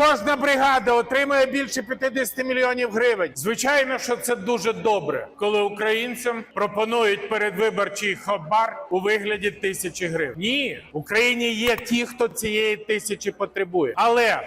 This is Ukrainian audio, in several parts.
Кожна бригада отримує більше 50 мільйонів гривень. Звичайно, що це дуже добре, коли українцям пропонують передвиборчий хабар у вигляді тисячі гривень. Ні, в Україні є ті, хто цієї тисячі потребує, але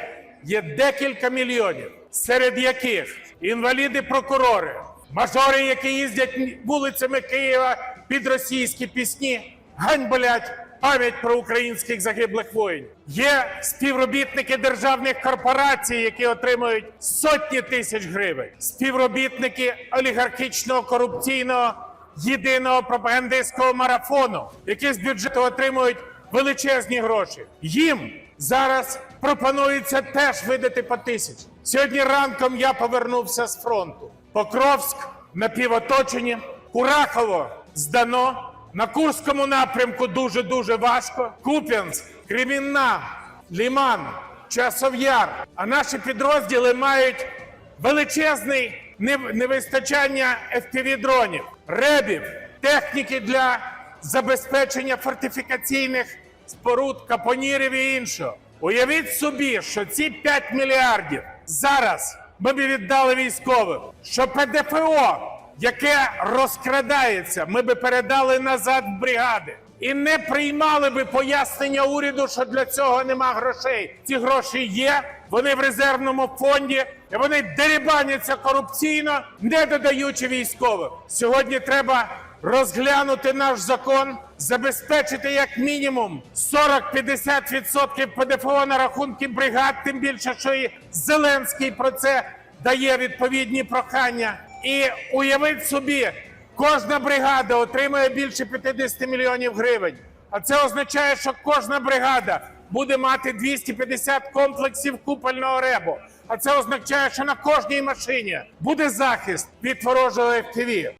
є декілька мільйонів, серед яких інваліди-прокурори, мажори, які їздять вулицями Києва під російські пісні, ганьболять пам'ять про українських загиблих воїнів. Є співробітники державних корпорацій, які отримують сотні тисяч гривень, співробітники олігархічного корупційного єдиного пропагандистського марафону, які з бюджету отримують величезні гроші. Їм зараз пропонується теж видати по тисячі. Сьогодні ранком я повернувся з фронту. Покровськ напівоточені, Курахово здано. На Курському напрямку дуже дуже важко. Куп'янськ, Кремінна, Ліман, Часов'яр. А наші підрозділи мають величезний невистачання fpv дронів, ребів, техніки для забезпечення фортифікаційних споруд, капонірів і іншого. Уявіть собі, що ці 5 мільярдів зараз ми б віддали військовим, що ПДФО, яке розкрадається, ми би передали назад в бригади. І не приймали би пояснення уряду, що для цього нема грошей. Ці гроші є, вони в резервному фонді, вони дерибаняться корупційно, не додаючи військовим. Сьогодні треба розглянути наш закон, забезпечити як мінімум 40-50% ПДФО на рахунки бригад, тим більше, що і Зеленський про це дає відповідні прохання. І уявіть собі, кожна бригада отримує більше 50 мільйонів гривень. А це означає, що кожна бригада буде мати 250 комплексів купольного ребу. А це означає, що на кожній машині буде захист від ворожого FPV.